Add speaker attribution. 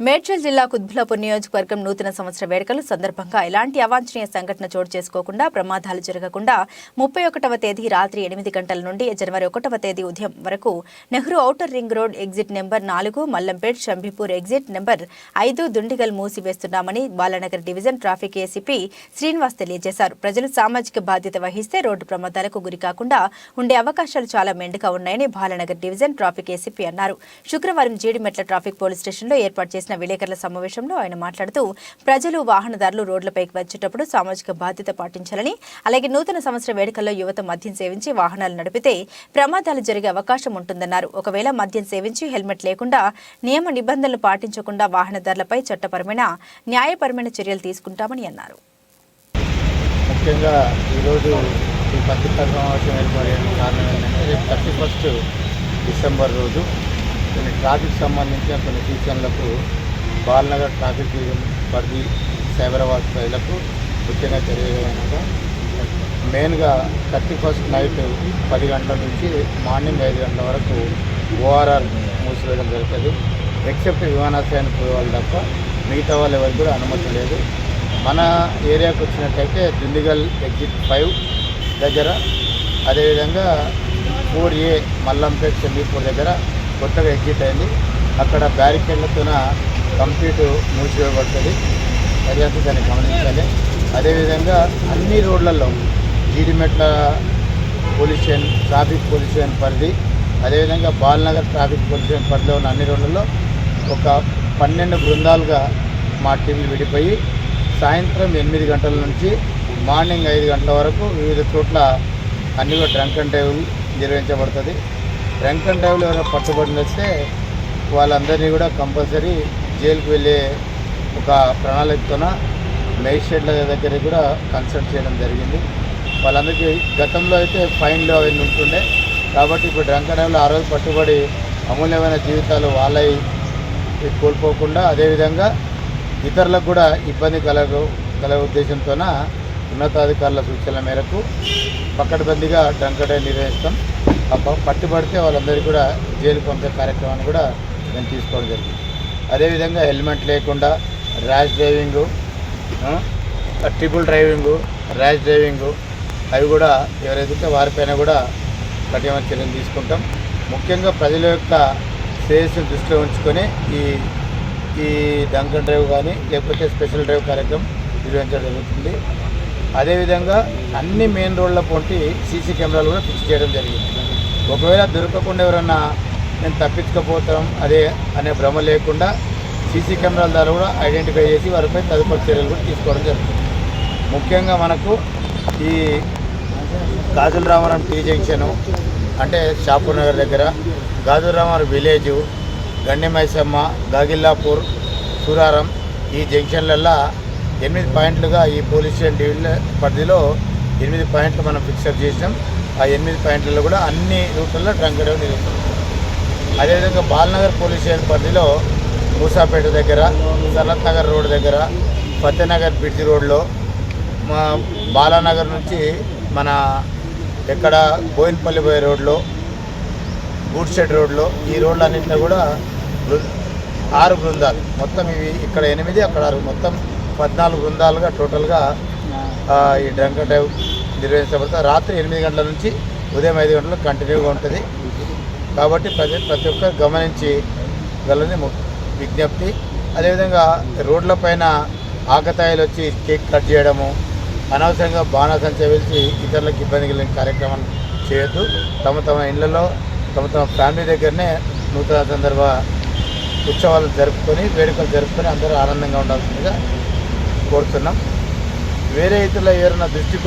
Speaker 1: మేడ్చల్ జిల్లా కుత్బులాపూర్ నియోజకవర్గం నూతన సంవత్సర వేడుకల సందర్భంగా ఎలాంటి అవాంఛనీయ సంఘటన చోటు చేసుకోకుండా ప్రమాదాలు జరగకుండా ముప్పై ఒకటవ తేదీ రాత్రి ఎనిమిది గంటల నుండి జనవరి ఒకటవ తేదీ ఉదయం వరకు Nehru outer ring road exit number నాలుగు మల్లంపేట్ షంభీపూర్ ఎగ్జిట్ నెంబర్ ఐదు Dundigal మూసివేస్తున్నామని Balanagar division traffic ACP Srinivas తెలియజేశారు. ప్రజలు సామాజిక బాధ్యత వహిస్తే రోడ్డు ప్రమాదాలకు గురికాకుండా ఉండే అవకాశాలు చాలా మెండుగా ఉన్నాయని బాలానగర్ డివిజన్ ట్రాఫిక్ ఏసీపీ అన్నారు. శుక్రవారం జీడిమెట్ల ట్రాఫిక్ పోలీస్ స్టేషన్లో ఏర్పాటు చేసిన విలేకరుల సమావేశంలో ఆయన మాట్లాడుతూ ప్రజలు వాహనదారులు రోడ్లపైకి వచ్చేటప్పుడు సామాజిక బాధ్యత పాటించాలని అలాగే నూతన సంవత్సర వేడుకల్లో యువత మద్యం సేవించి వాహనాలు నడిపితే ప్రమాదాలు జరిగే అవకాశం ఉంటుందన్నారు. ఒకవేళ మద్యం సేవించి హెల్మెట్ లేకుండా నియమ నిబంధనలు పాటించకుండా వాహనదారులపై చట్టపరమైన న్యాయపరమైన చర్యలు తీసుకుంటామని అన్నారు.
Speaker 2: ముఖ్యంగా ఈరోజు ఈ పత్రికా సమావేశం ఏర్పడే కారణం ఏంటంటే రేపు థర్టీ ఫస్ట్ డిసెంబర్ రోజు కొన్ని ట్రాఫిక్ సంబంధించిన కొన్ని సూచనలకు బాలనగర్ ట్రాఫిక్ పరిధి సైబరాబాద్ ప్రజలకు ముఖ్యంగా తెలియజేయగా మెయిన్గా థర్టీ ఫస్ట్ నైట్ పది గంటల నుంచి మార్నింగ్ ఐదు గంటల వరకు ఓఆర్ఆర్ మూసివేయడం జరుగుతుంది. ఎక్సెప్ట్ విమానాశ్రయానికి పోయే వాళ్ళు తప్ప మిగతా వాళ్ళు ఎవరికి కూడా అనుమతి లేదు. మన ఏరియాకి వచ్చినట్టయితే దిండిగల్ ఎగ్జిట్ ఫైవ్ దగ్గర అదేవిధంగా ఫోర్ ఏ మల్లంపేట్ చెంబీపూర్ దగ్గర కొత్తగా ఎగ్జిట్ అయింది. అక్కడ బ్యారికేడ్లతోన కంప్లీట్ మూసివేయబడుతుంది ప్రజలంతా దాన్ని గమనించాలి. అదేవిధంగా అన్ని రోడ్లలో జీడిమెట్ల పొల్యూషన్ ట్రాఫిక్ పొల్యూషన్ పరిధి అదేవిధంగా బాలనగర్ ట్రాఫిక్ పొల్యూషన్ పరిధిలో ఉన్న అన్ని రోడ్లలో ఒక పన్నెండు బృందాలుగా మా టీంలు విడిపోయి సాయంత్రం ఎనిమిది గంటల నుంచి మార్నింగ్ ఐదు గంటల వరకు వివిధ చోట్ల అన్ని కూడా డ్రంక్ అండ్ డ్రైవ్ నిర్వహించబడుతుంది. డ్రంక్ అండ్ డ్రైవ్లో ఎవరైనా పట్టుబడిన వస్తే వాళ్ళందరినీ కూడా కంపల్సరీ జైలుకు వెళ్ళే ఒక ప్రణాళికతోన మేజిస్ట్రేట్ల దగ్గర కూడా కన్సల్ట్ చేయడం జరిగింది. వాళ్ళందరికీ గతంలో అయితే ఫైన్లు అవన్నీ ఉంటుండే. కాబట్టి ఇప్పుడు డ్రంక్ అండ్ డ్రైవ్లో ఆ రోజు పట్టుబడి అమూల్యమైన జీవితాలు వాళ్ళవి కోల్పోకుండా అదేవిధంగా ఇతరులకు కూడా ఇబ్బంది కలగ కలగ ఉద్దేశంతోన ఉన్నతాధికారుల సూచనల మేరకు పక్కడబందిగా డంకడ నిర్వహిస్తాం ఆ నిర్వహిస్తాం. పట్టుబడితే వాళ్ళందరికీ కూడా జైలు పంపే కార్యక్రమాన్ని కూడా మేము తీసుకోవడం జరిగింది. అదేవిధంగా హెల్మెట్ లేకుండా rash driving triple driving rash driving అవి కూడా ఎవరైతే వారిపైన కూడా కఠిన చర్యలు తీసుకుంటాం. ముఖ్యంగా ప్రజల యొక్క శ్రేయస్సును దృష్టిలో ఉంచుకొని ఈ ఈ డంకన్ డ్రైవ్ కానీ లేకపోతే స్పెషల్ డ్రైవ్ కార్యక్రమం నిర్వహించడం జరుగుతుంది. అదేవిధంగా అన్ని మెయిన్ రోడ్ల పొంటి సీసీ కెమెరాలు కూడా ఫిక్స్ చేయడం జరిగింది. ఒకవేళ దొరకకుండా ఎవరన్నా నేను తప్పించకపోతాం అదే అనే భ్రమ లేకుండా సీసీ కెమెరాల ద్వారా కూడా ఐడెంటిఫై చేసి వారిపై తదుపరి చర్యలు కూడా తీసుకోవడం జరుగుతుంది. ముఖ్యంగా మనకు ఈ గాజుల రామవరం టీ జంక్షను అంటే షాపూర్ నగర్ దగ్గర గాజుల రామవరం విలేజు గండి మైసమ్మ గాగిల్లాపూర్ సూరారం ఈ జంక్షన్లల్లో ఎనిమిది పాయింట్లుగా ఈ పోలీస్ స్టేషన్ డివిజన్ పరిధిలో ఎనిమిది పాయింట్లు మనం ఫిక్సప్ చేసినాం. ఆ ఎనిమిది పాయింట్లలో కూడా అన్ని రూట్లలో డ్రంక్ డ్రైవ్ నిర్వహిస్తాం అదేవిధంగా బాలనగర్ పోలీస్ స్టేషన్ పరిధిలో మూసాపేట దగ్గర సనత్ నగర్ రోడ్ దగ్గర ఫతేనగర్ బ్రిడ్జ్ రోడ్లో మా బాలానగర్ నుంచి మన ఎక్కడ బోయిన్పల్లి పోయే రోడ్లో గూడ్షెడ్ రోడ్లో ఈ రోడ్లన్నింటిలో కూడా బృ- ఆరు బృందాలు. మొత్తం ఇవి ఇక్కడ ఎనిమిది అక్కడ ఆరు. మొత్తం పద్నాలుగు బృందాలుగా టోటల్గా ఈ డ్రంక్ డ్రైవ్ నిర్వహించబడుతుంది రాత్రి ఎనిమిది గంటల నుంచి ఉదయం ఐదు గంటలకు కంటిన్యూగా ఉంటుంది. కాబట్టి ప్రతి ప్రతి ఒక్కరు గమనించి గలని విజ్ఞప్తి. అదేవిధంగా రోడ్లపైన ఆకతాయిలు వచ్చి కేక్ కట్ చేయడము అనవసరంగా బాణాసంచ వెలిసి ఇతరులకు ఇబ్బంది కలిగిన కార్యక్రమం చేయొద్దు. తమ తమ ఇళ్ళలో తమ తమ ఫ్యామిలీ దగ్గరనే నూతన సందర్భ ఉత్సవాలు జరుపుకొని వేడుకలు జరుపుకొని అందరూ ఆనందంగా ఉండాల్సిందిగా కోరుతున్నాం. వేరే ఇతరుల ఎవరైనా దృష్టి